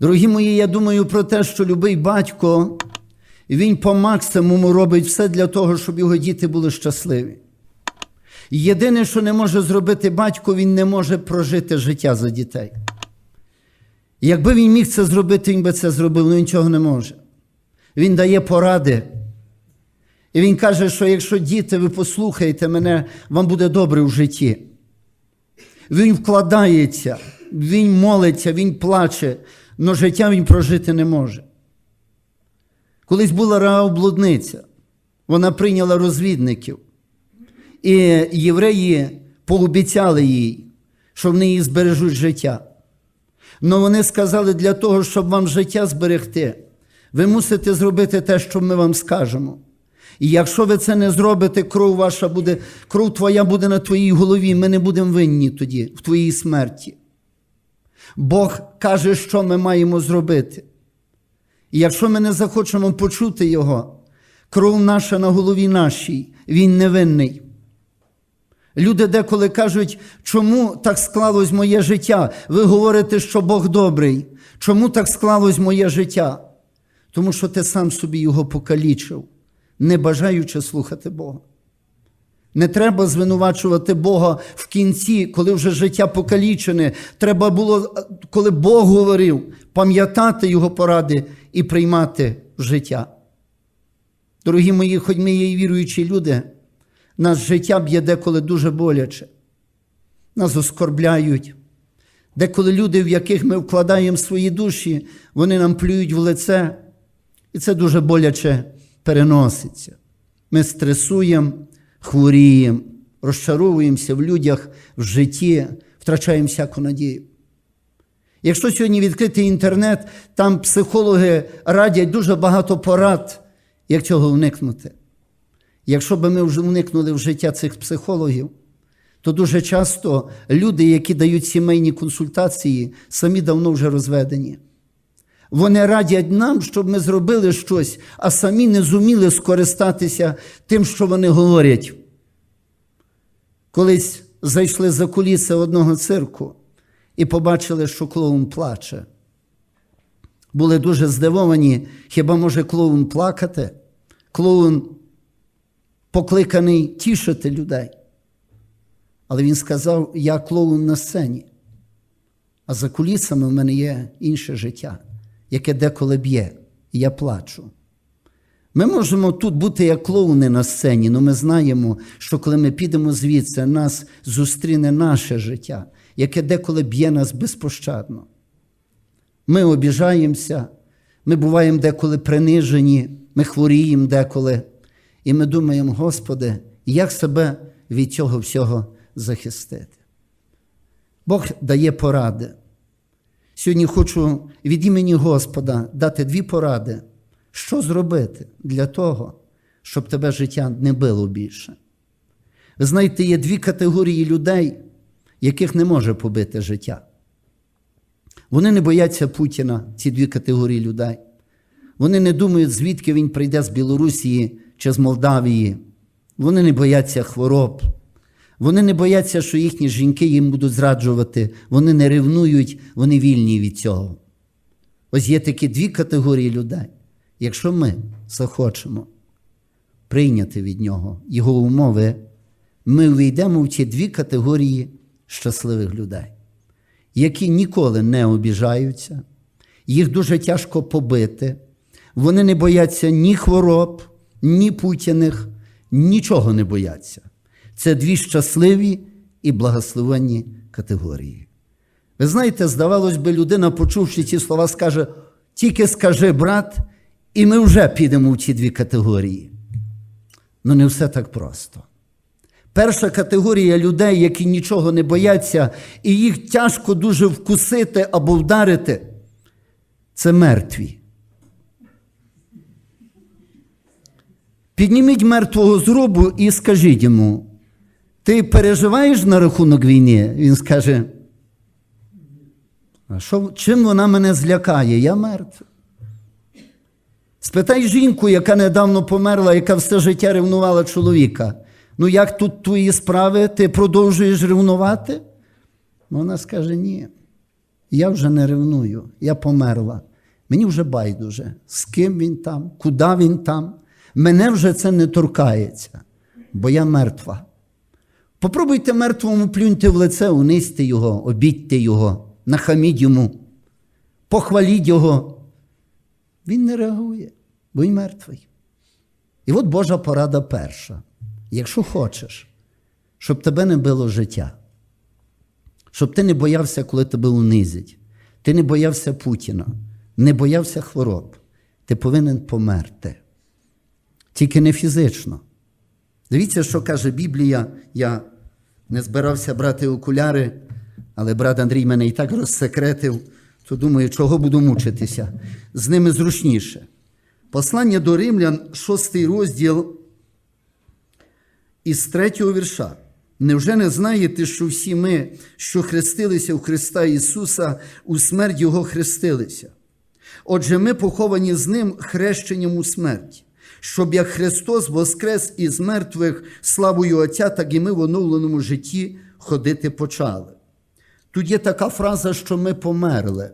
Дорогі мої, я думаю про те, що любий батько, він по максимуму робить все для того, щоб його діти були щасливі. Єдине, що не може зробити батько, він не може прожити життя за дітей. Якби він міг це зробити, він би це зробив, але він цього не може. Він дає поради. І він каже, що якщо діти, ви послухаєте мене, вам буде добре в житті. Він вкладається, він молиться, він плаче, але життя він прожити не може. Колись була Раав блудниця, вона прийняла розвідників, і євреї пообіцяли їй, що вони їй збережуть життя. Але вони сказали, для того, щоб вам життя зберегти, ви мусите зробити те, що ми вам скажемо. І якщо ви це не зробите, кров ваша буде, кров твоя буде на твоїй голові, ми не будемо винні тоді, в твоїй смерті. Бог каже, що ми маємо зробити. І якщо ми не захочемо почути Його, кров наша на голові нашій, Він невинний. Люди деколи кажуть, чому так склалось моє життя? Ви говорите, що Бог добрий. Чому так склалось моє життя? Тому що ти сам собі його покалічив, не бажаючи слухати Бога. Не треба звинувачувати Бога в кінці, коли вже життя покалічене. Треба було, коли Бог говорив, пам'ятати Його поради і приймати життя. Дорогі мої, хоч ми є і віруючі люди, нас життя б'є деколи дуже боляче. Нас оскорбляють. Деколи люди, в яких ми вкладаємо свої душі, вони нам плюють в лице, і це дуже боляче переноситься. Ми стресуємо, хворіємо, розчаровуємося в людях, в житті, втрачаємо всяку надію. Якщо сьогодні відкрити інтернет, там психологи радять дуже багато порад, як цього уникнути. Якщо б ми вже уникнули в життя цих психологів, то дуже часто люди, які дають сімейні консультації, самі давно вже розведені. Вони радять нам, щоб ми зробили щось, а самі не зуміли скористатися тим, що вони говорять. Колись зайшли за куліси одного цирку і побачили, що клоун плаче. Були дуже здивовані, хіба може клоун плакати? Клоун покликаний тішити людей. Але він сказав: я клоун на сцені, а за кулісами в мене є інше життя, яке деколи б'є, і я плачу. Ми можемо тут бути як клоуни на сцені, але ми знаємо, що коли ми підемо звідси, нас зустріне наше життя, яке деколи б'є нас безпощадно. Ми обіжаємося, ми буваємо деколи принижені, ми хворіємо деколи. І ми думаємо, Господи, як себе від цього всього захистити. Бог дає поради. Сьогодні хочу від імені Господа дати дві поради, що зробити для того, щоб тебе життя не било більше. Знаєте, є дві категорії людей, яких не може побити життя. Вони не бояться Путіна, ці дві категорії людей. Вони не думають, звідки він прийде з Білорусі чи з Молдавії. Вони не бояться хвороб. Вони не бояться, що їхні жінки їм будуть зраджувати. Вони не ревнують, вони вільні від цього. Ось є такі дві категорії людей. Якщо ми захочемо прийняти від нього його умови, ми увійдемо в ці дві категорії щасливих людей, які ніколи не обіжаються, їх дуже тяжко побити, вони не бояться ні хвороб, ні путіних, нічого не бояться. Це дві щасливі і благословенні категорії. Ви знаєте, здавалось би, людина, почувши ці слова, скаже: тільки скажи, брат, і ми вже підемо в ці дві категорії. Ну, не все так просто. Перша категорія людей, які нічого не бояться, і їх тяжко дуже вкусити або вдарити, це мертві. Підніміть мертвого з гробу і скажіть йому, ти переживаєш на рахунок війни? Він скаже, а що, чим вона мене злякає? Я мертвий. Спитай жінку, яка недавно померла, яка все життя ревнувала чоловіка. Ну, як тут твої справи? Ти продовжуєш ревнувати? Ну, Вона скаже ні. Я вже не ревную, я померла. Мені вже байдуже, з ким він там, куди він там. Мене вже це не торкається, бо я мертва. Попробуйте мертвому плюньте в лице, унизьте його, обідьте його, нахаміть йому, похваліть його. Він не реагує, бо він мертвий. І от Божа порада перша. Якщо хочеш, щоб тебе не било життя, щоб ти не боявся, коли тебе унизять, ти не боявся Путіна, не боявся хвороб, ти повинен померти. Тільки не фізично. Дивіться, що каже Біблія. Я не збирався брати окуляри, але брат Андрій мене і так розсекретив, то думаю, чого буду мучитися. З ними зручніше. Послання до римлян, шостий розділ із третього вірша. Невже не знаєте, що всі ми, що хрестилися у Христа Ісуса, у смерть Його хрестилися? Отже, ми поховані з Ним хрещенням у смерть, щоб як Христос воскрес із мертвих славою Отця, так і ми в оновленому житті ходити почали. Тут є така фраза, що ми померли.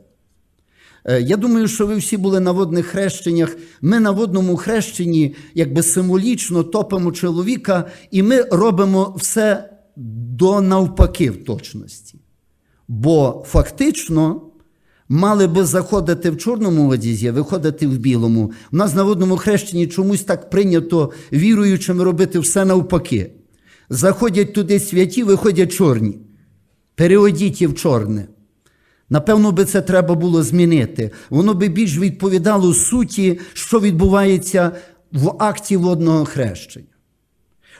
Е, Я думаю, що ви всі були на водних хрещеннях. Ми на водному хрещенні, якби символічно топимо чоловіка, і ми робимо все до навпаки в точності. Бо фактично мали би заходити в чорному одязі, виходити в білому. У нас на водному хрещенні чомусь так прийнято віруючим робити все навпаки. Заходять туди святі, виходять чорні. Переодіть в чорне. Напевно, би це треба було змінити. Воно би більш відповідало суті, що відбувається в акті водного хрещення.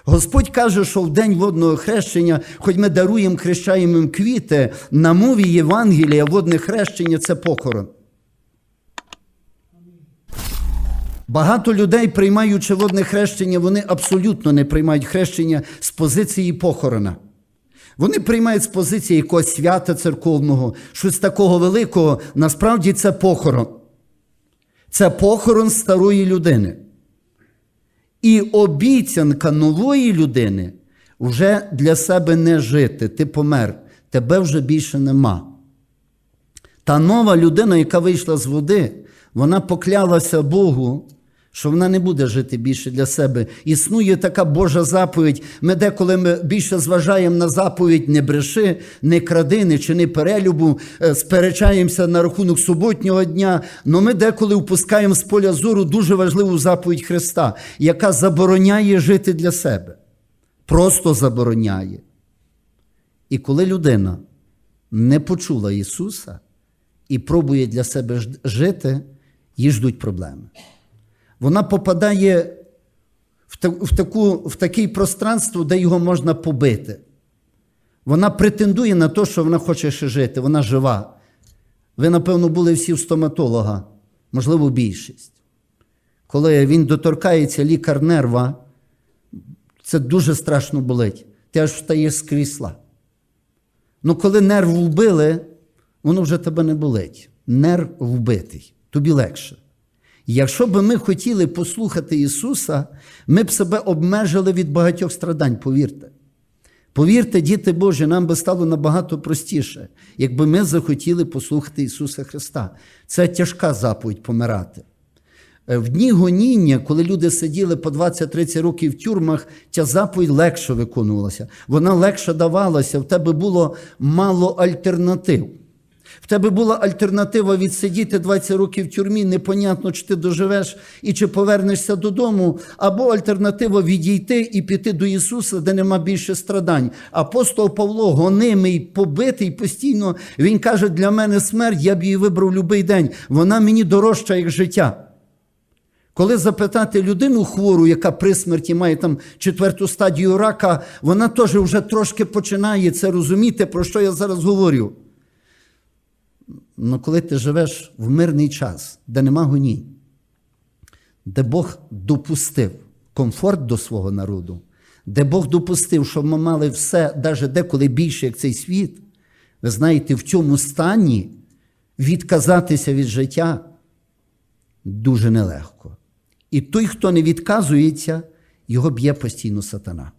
Господь каже, що в день водного хрещення, хоч ми даруємо, хрещаємо їм квіти, на мові Євангелія водне хрещення це похорон. Багато людей, приймаючи водне хрещення, вони абсолютно не приймають хрещення з позиції похорона. Вони приймають з позиції якогось свята церковного, щось такого великого. Насправді це похорон. Це похорон старої людини. І обіцянка нової людини вже для себе не жити. Ти помер, тебе вже більше нема. Та нова людина, яка вийшла з води, вона поклялася Богу, що вона не буде жити більше для себе. Існує така Божа заповідь. Ми деколи ми більше зважаємо на заповідь не бреши, не кради, не чини перелюбу, е, сперечаємося на рахунок суботнього дня. але ми деколи впускаємо з поля зору дуже важливу заповідь Христа, яка забороняє жити для себе. Просто забороняє. І коли людина не почула Ісуса і пробує для себе жити, їй ждуть проблеми. Вона попадає в, в, таку, в таке пространство, де його можна побити. Вона претендує на те, що вона хоче ще жити, вона жива. Ви, напевно, були всі в стоматолога, можливо, більшість. Коли він доторкається лікар нерва, це дуже страшно болить. Ти аж встаєш з крісла. Ну, коли нерв вбили, воно вже тебе не болить. Нерв вбитий, тобі легше. Якщо б ми хотіли послухати Ісуса, ми б себе обмежили від багатьох страдань, повірте. Повірте, діти Божі, нам би стало набагато простіше, якби ми захотіли послухати Ісуса Христа. Це тяжка заповідь помирати. Е, В дні гоніння, коли люди сиділи по 20-30 років в тюрмах, ця заповідь легше виконувалася. Вона легше давалася, в тебе було мало альтернатив. В тебе була альтернатива відсидіти 20 років в тюрмі, непонятно, чи ти доживеш і чи повернешся додому, або альтернатива відійти і піти до Ісуса, де нема більше страдань. Апостол Павло, гонимий, побитий постійно, він каже: для мене смерть, я б її вибрав будь-який день. Вона мені дорожча, як життя. Коли запитати людину хвору, яка при смерті має там четверту стадію рака, вона теж вже трошки починає це розуміти, про що я зараз говорю. Ну, коли ти живеш в мирний час, де нема гонінь, де Бог допустив комфорт до свого народу, де Бог допустив, щоб ми мали все, навіть деколи більше, як цей світ, ви знаєте, в цьому стані відказатися від життя дуже нелегко. І той, хто не відказується, його б'є постійно сатана.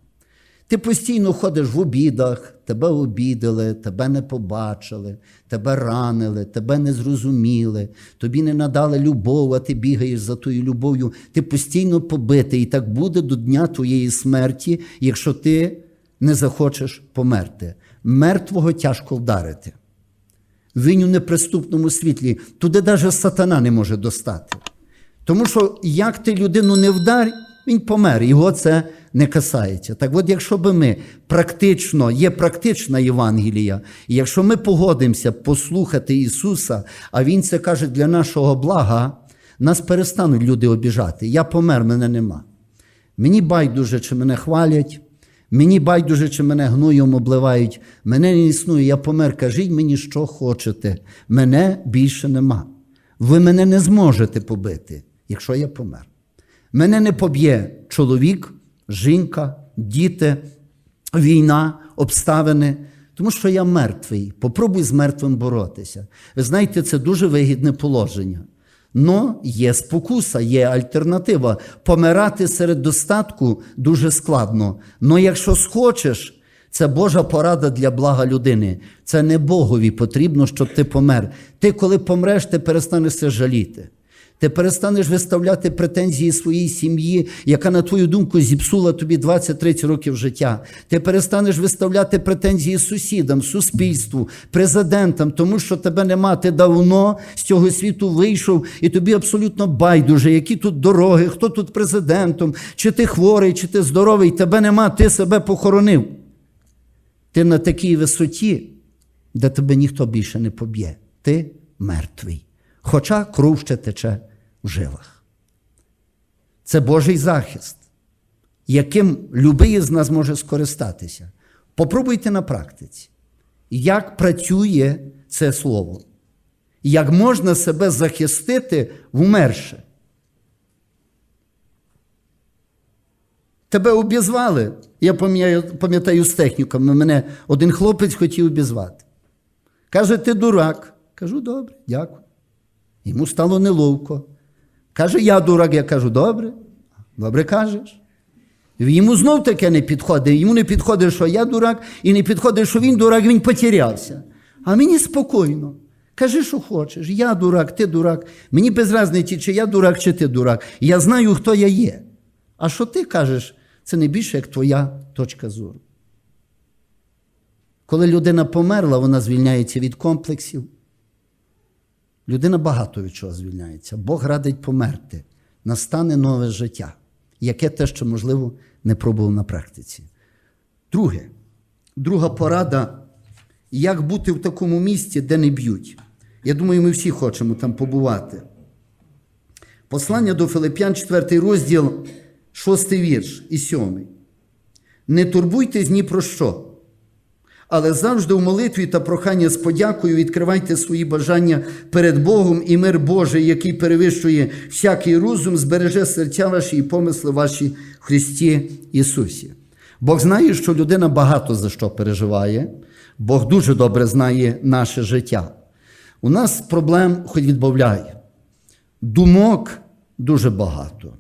Ти постійно ходиш в обідах, тебе обідали, тебе не побачили, тебе ранили, тебе не зрозуміли, тобі не надали любов, а ти бігаєш за тою любов'ю. Ти постійно побитий, і так буде до дня твоєї смерті, якщо ти не захочеш померти. Мертвого тяжко вдарити. Він у неприступному світлі, туди навіть сатана не може достати. Тому що як ти людину не вдар, він помер, його це не касається. Так от, якщо би ми практично, є практична Євангелія, і якщо ми погодимося послухати Ісуса, а Він це каже для нашого блага, нас перестануть люди обіжати. Я помер, мене нема. Мені байдуже, чи мене хвалять, мені байдуже, чи мене гноєм обливають, мене не існує, я помер. Кажіть мені, що хочете. Мене більше нема. Ви мене не зможете побити, якщо я помер. Мене не поб'є чоловік, жінка, діти, війна, обставини, тому що я мертвий. Попробуй з мертвим боротися. Ви знаєте, це дуже вигідне положення. Но є спокуса, є альтернатива. Помирати серед достатку дуже складно. Но якщо схочеш, це Божа порада для блага людини. Це не Богові потрібно, щоб ти помер. Ти, коли помреш, ти перестанеш це жаліти. Ти перестанеш виставляти претензії своїй сім'ї, яка, на твою думку, зіпсула тобі 20-30 років життя. Ти перестанеш виставляти претензії сусідам, суспільству, президентам, тому що тебе нема. Ти давно з цього світу вийшов, і тобі абсолютно байдуже, які тут дороги, хто тут президентом, чи ти хворий, чи ти здоровий, тебе нема, ти себе похоронив. Ти на такій висоті, де тебе ніхто більше не поб'є. Ти мертвий. Хоча кров ще тече в жилах. Це Божий захист, яким любий з нас може скористатися. Попробуйте на практиці, як працює це слово, як можна себе захистити вмерше. Тебе обізвали. Я пам'ятаю, з техніками, мене один хлопець хотів обізвати. Каже, ти дурак. Кажу, добре, дякую. Йому стало неловко. Каже, я дурак, я кажу, добре, добре кажеш. Йому знов таке не підходить. Йому не підходить, що я дурак, і не підходить, що він дурак, він потерявся. А мені спокійно. Кажи, що хочеш. Я дурак, ти дурак. Мені без різниці, чи я дурак, чи ти дурак. Я знаю, хто я є. А що ти кажеш, це не більше як твоя точка зору. Коли людина померла, вона звільняється від комплексів. Людина багато від чого звільняється. Бог радить померти. Настане нове життя, яке те, що, можливо, не пробував на практиці. Друге, друга порада, як бути в такому місці, де не б'ють. Я думаю, ми всі хочемо там побувати. Послання до Филип'ян, 4 розділ, 6 вірш і 7. Не турбуйтесь ні про що. Але завжди в молитві та прохання з подякою відкривайте свої бажання перед Богом і мир Божий, який перевищує всякий розум, збереже серця ваші і помисли ваші в Христі Ісусі. Бог знає, що людина багато за що переживає, Бог дуже добре знає наше життя. У нас проблем хоч відбавляє. Думок дуже багато.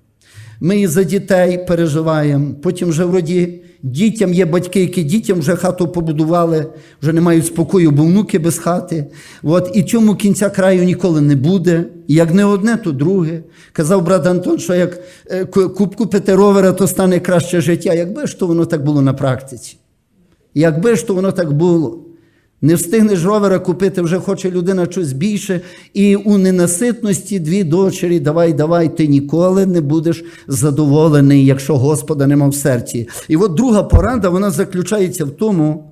Ми і за дітей переживаємо, потім вже вроді дітям є батьки, які дітям вже хату побудували, вже не мають спокою, бо внуки без хати. От, і цьому кінця краю ніколи не буде. Як не одне, то друге. Казав брат Антон, що як е, купити ровера, то стане краще життя. Якби ж то воно так було на практиці. Якби ж то воно так було. Не встигнеш ровера купити, вже хоче людина щось більше, і у ненаситності дві дочері, давай, давай, ти ніколи не будеш задоволений, якщо Господа нема в серці. І от друга порада, вона заключається в тому,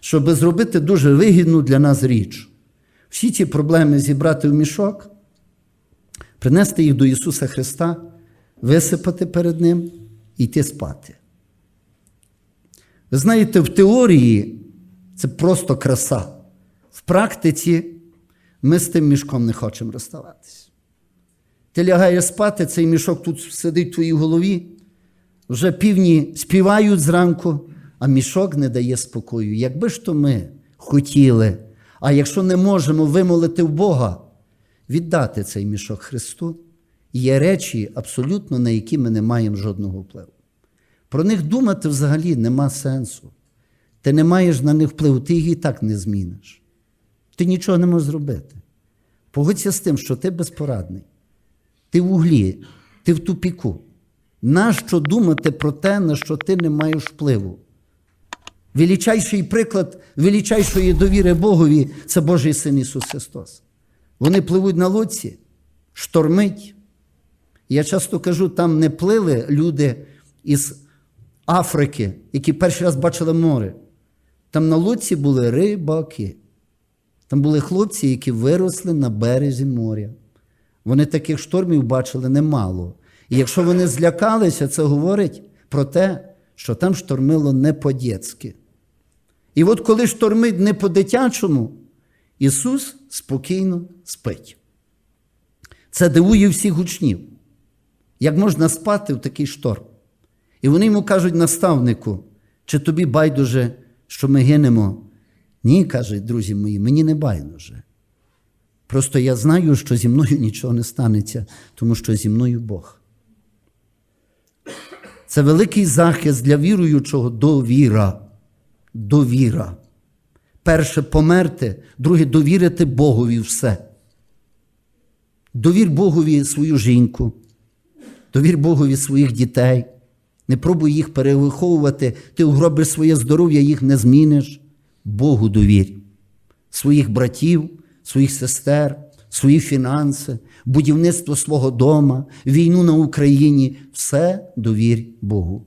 щоб зробити дуже вигідну для нас річ. Всі ці проблеми зібрати в мішок, принести їх до Ісуса Христа, висипати перед Ним і йти спати. Ви знаєте, в теорії. Це просто краса. В практиці ми з тим мішком не хочемо розставатися. Ти лягаєш спати, цей мішок тут сидить в твоїй голові, вже півні співають зранку, а мішок не дає спокою. Якби ж то ми хотіли, а якщо не можемо вимолити в Бога, віддати цей мішок Христу, є речі, абсолютно на які ми не маємо жодного впливу. Про них думати взагалі нема сенсу. Ти не маєш на них впливу, ти їх і так не зміниш. Ти нічого не можеш зробити. Погодься з тим, що ти безпорадний. Ти в углі, ти в тупіку. Нащо думати про те, на що ти не маєш впливу? Величайший приклад величайшої довіри Богові це Божий Син Ісус Христос. Вони пливуть на лодці, штормить. Я часто кажу, там не плили люди із Африки, які перший раз бачили море. Там на лодці були рибаки. Там були хлопці, які виросли на березі моря. Вони таких штормів бачили немало. І якщо вони злякалися, це говорить про те, що там штормило не по-дєцьки. І от коли штормить не по-дитячому, Ісус спокійно спить. Це дивує всіх учнів. Як можна спати в такий шторм? І вони йому кажуть наставнику, чи тобі байдуже, що ми гинемо? Ні, каже, друзі мої, мені не байдуже. Просто я знаю, що зі мною нічого не станеться, тому що зі мною Бог. Це великий захист для віруючого довіра. Довіра. Перше померти, друге довірити Богові все. Довір Богові свою жінку, довір Богові своїх дітей. Не пробуй їх перевиховувати, ти угробиш своє здоров'я, їх не зміниш. Богу довір. Своїх братів, своїх сестер, свої фінанси, будівництво свого дома, війну на Україні все довір Богу.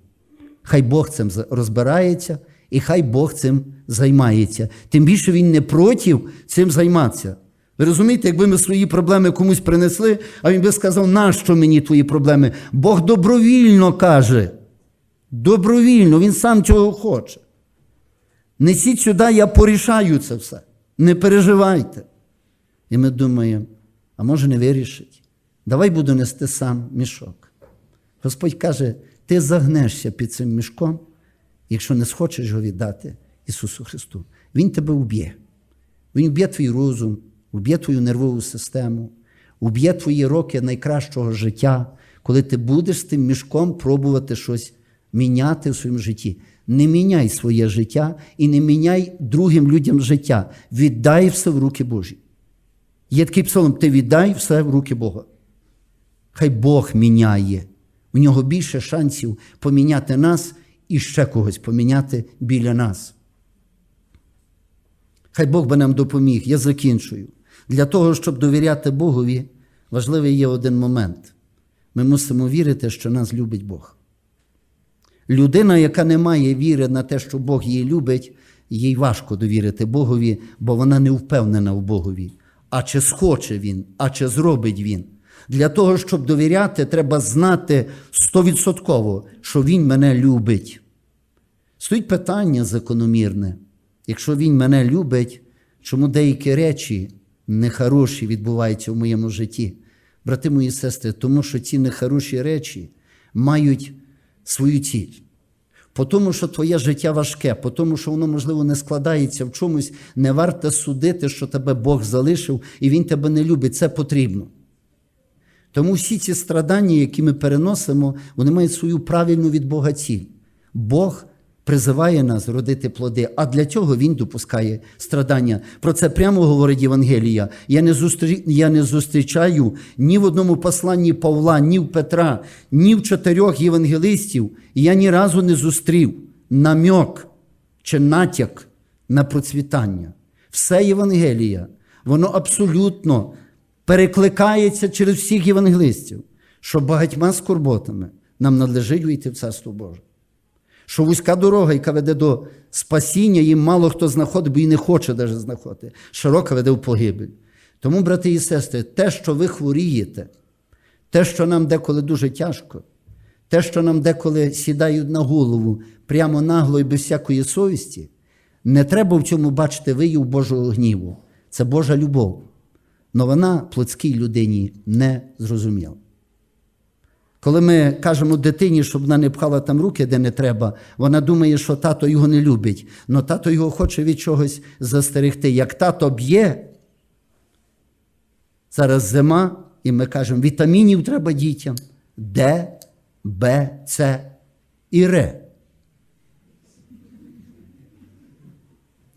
Хай Бог цим розбирається і хай Бог цим займається. Тим більше Він не проти цим займатися. Ви розумієте, якби ми свої проблеми комусь принесли, а він би сказав, нащо мені твої проблеми? Бог добровільно каже. Добровільно, він сам цього хоче. Несіть сюди, я порішаю це все. Не переживайте. І ми думаємо, а може не вирішить. Давай буду нести сам мішок. Господь каже, ти загнешся під цим мішком, якщо не схочеш його віддати Ісусу Христу. Він тебе вб'є. Він вб'є твій розум, вб'є твою нервову систему, вб'є твої роки найкращого життя, коли ти будеш з тим мішком пробувати щось міняти в своєму житті. Не міняй своє життя і не міняй другим людям життя. Віддай все в руки Божі. Є такий псалом, ти віддай все в руки Бога. Хай Бог міняє. У нього більше шансів поміняти нас і ще когось поміняти біля нас. Хай Бог би нам допоміг. Я закінчую. Для того, щоб довіряти Богові, важливий є один момент. Ми мусимо вірити, що нас любить Бог. Людина, яка не має віри на те, що Бог її любить, їй важко довірити Богові, бо вона не впевнена в Богові. А чи схоче він, а чи зробить він. Для того, щоб довіряти, треба знати стовідсотково, що Він мене любить. Стоїть питання закономірне. Якщо Він мене любить, чому деякі речі нехороші відбуваються в моєму житті? Брати мої сестри, тому що ці нехороші речі мають свою ціль. По тому, що твоє життя важке, по тому, що воно, можливо, не складається в чомусь, не варто судити, що тебе Бог залишив і Він тебе не любить. Це потрібно. Тому всі ці страдання, які ми переносимо, вони мають свою правильну від Бога ціль. Бог призиває нас родити плоди, а для цього Він допускає страдання. Про це прямо говорить Євангелія. Я не, зустрі... Я не зустрічаю ні в одному посланні Павла, ні в Петра, ні в чотирьох євангелистів. Я ні разу не зустрів намьок чи натяк на процвітання. Все Євангелія, воно абсолютно перекликається через всіх євангелистів, що багатьма скорботами нам надлежить вийти в Царство Боже. Що вузька дорога, яка веде до спасіння, їм мало хто знаходить, бо і не хоче навіть знаходити. Широка веде в погибель. Тому, брати і сестри, те, що ви хворієте, те, що нам деколи дуже тяжко, те, що нам деколи сідають на голову прямо нагло і без всякої совісті, не треба в цьому бачити виїв Божого гніву. Це Божа любов. Но вона плотській людині не зрозуміла. Коли ми кажемо дитині, щоб вона не пхала там руки, де не треба, вона думає, що тато його не любить, але тато його хоче від чогось застерегти. Як тато б'є, зараз зима, і ми кажемо, вітамінів треба дітям Д, Б, С. і ре.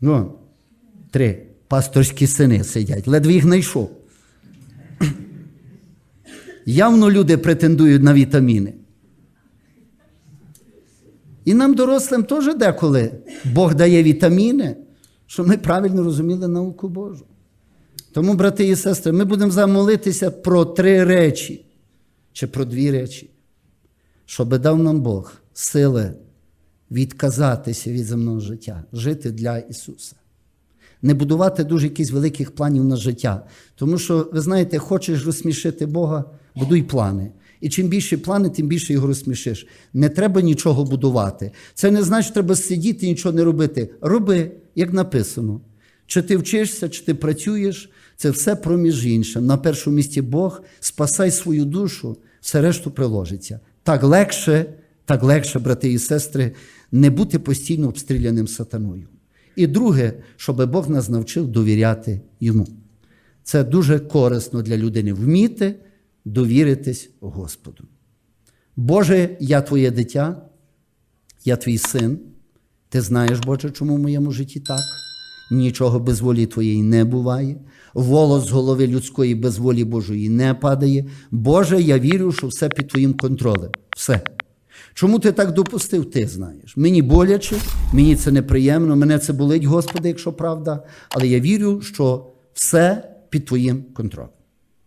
Ну, три пасторські сини сидять, ледве їх знайшов. Явно люди претендують на вітаміни. І нам, дорослим, теж деколи Бог дає вітаміни, щоб ми правильно розуміли науку Божу. Тому, брати і сестри, ми будемо замолитися про три речі чи про дві речі, щоб дав нам Бог сили відказатися від земного життя, жити для Ісуса. Не будувати дуже якісь великих планів на життя. Тому що, ви знаєте, хочеш розсмішити Бога, будуй плани. І чим більше плани, тим більше його розсмішиш. Не треба нічого будувати. Це не значить, що треба сидіти і нічого не робити. Роби, як написано. Чи ти вчишся, чи ти працюєш, це все проміж іншим. На першому місці Бог, спасай свою душу, все решту приложиться. Так легше, так легше, брати і сестри, не бути постійно обстріляним сатаною. І друге, щоб Бог нас навчив довіряти йому. Це дуже корисно для людини вміти довіритись Господу. Боже, я твоє дитя, я твій син. Ти знаєш, Боже, чому в моєму житті так? Нічого без волі твоєї не буває. Волос з голови людської без волі Божої не падає. Боже, я вірю, що все під твоїм контролем. Все. Чому ти так допустив, ти знаєш. Мені боляче, мені це неприємно, мене це болить, Господи, якщо правда, але я вірю, що все під твоїм контролем.